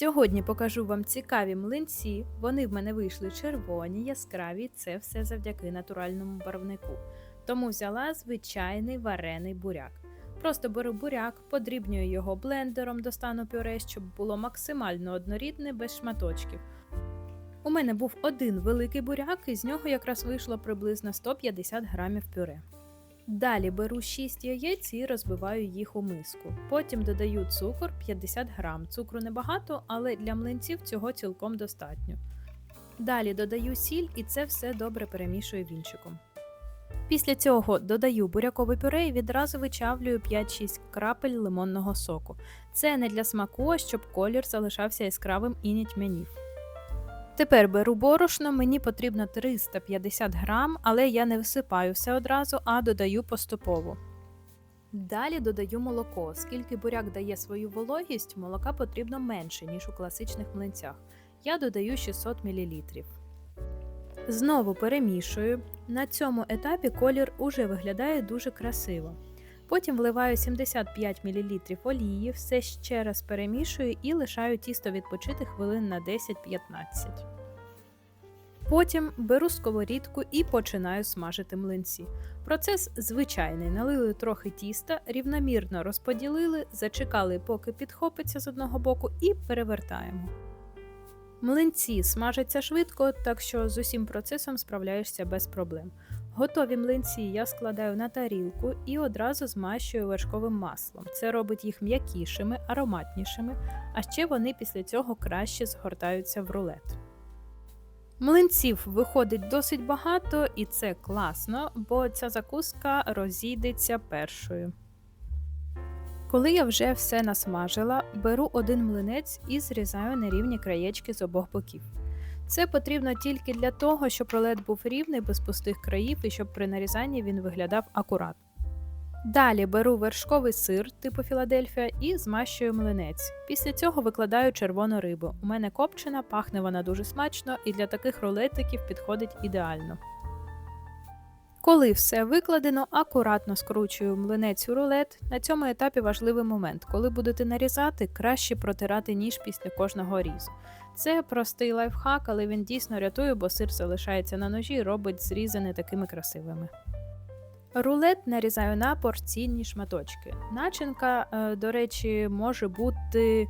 Сьогодні покажу вам цікаві млинці. Вони в мене вийшли червоні, яскраві. Це все завдяки натуральному барвнику. Тому взяла звичайний варений буряк. Просто беру буряк, подрібнюю його блендером до стану пюре, щоб було максимально однорідне без шматочків. У мене був один великий буряк, і з нього якраз вийшло приблизно 150 грамів пюре. Далі беру 6 яєць і розбиваю їх у миску. Потім додаю цукор 50 грам. Цукру небагато, але для млинців цього цілком достатньо. Далі додаю сіль і це все добре перемішую вінчиком. Після цього додаю бурякове пюре і відразу вичавлюю 5-6 крапель лимонного соку. Це не для смаку, а щоб колір залишався яскравим і не тьмянів. Тепер беру борошно, мені потрібно 350 грам, але я не всипаю все одразу, а додаю поступово. Далі додаю молоко. Оскільки буряк дає свою вологість, молока потрібно менше, ніж у класичних млинцях. Я додаю 600 мл. Знову перемішую. На цьому етапі колір уже виглядає дуже красиво. Потім вливаю 75 мл олії, все ще раз перемішую і лишаю тісто відпочити хвилин на 10-15. Потім беру сковорідку і починаю смажити млинці. Процес звичайний: налили трохи тіста, рівномірно розподілили, зачекали, поки підхопиться з одного боку, і перевертаємо. Млинці смажаться швидко, так що з усім процесом справляєшся без проблем. Готові млинці я складаю на тарілку і одразу змащую вершковим маслом. Це робить їх м'якішими, ароматнішими, а ще вони після цього краще згортаються в рулет. Млинців виходить досить багато, і це класно, бо ця закуска розійдеться першою. Коли я вже все насмажила, беру один млинець і зрізаю на рівні краєчки з обох боків. Це потрібно тільки для того, щоб рулет був рівний без пустих країв і щоб при нарізанні він виглядав акуратно. Далі беру вершковий сир типу Філадельфія і змащую млинець. Після цього викладаю червону рибу. У мене копчена, пахне вона дуже смачно і для таких рулетиків підходить ідеально. Коли все викладено, акуратно скручую млинець у рулет. На цьому етапі важливий момент. Коли будете нарізати, краще протирати ніж після кожного різу. Це простий лайфхак, але він дійсно рятує, бо сир залишається на ножі і робить зрізи не такими красивими. Рулет нарізаю на порційні шматочки. Начинка, е, до речі, може бути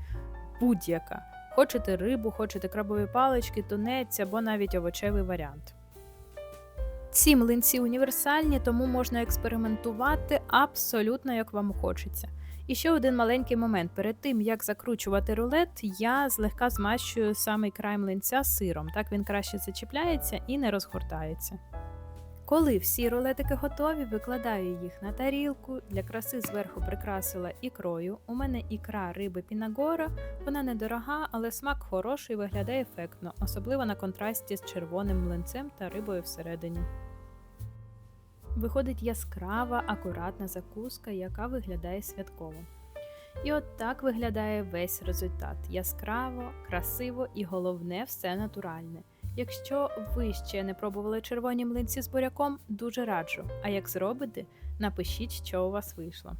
будь-яка. Хочете рибу, хочете крабові палички, тунець або навіть овочевий варіант. Ці млинці універсальні, тому можна експериментувати абсолютно як вам хочеться. І ще один маленький момент: перед тим як закручувати рулет, я злегка змащую самий край млинця сиром, так він краще зачіпляється і не розгортається. Коли всі рулетики готові, викладаю їх на тарілку. Для краси зверху прикрасила ікрою. У мене ікра риби Пінагора, вона недорога, але смак хороший виглядає ефектно, особливо на контрасті з червоним млинцем та рибою всередині. Виходить яскрава, акуратна закуска, яка виглядає святково. І от так виглядає весь результат: яскраво, красиво і головне все натуральне. Якщо ви ще не пробували червоні млинці з буряком, дуже раджу. А як зробите, напишіть, що у вас вийшло.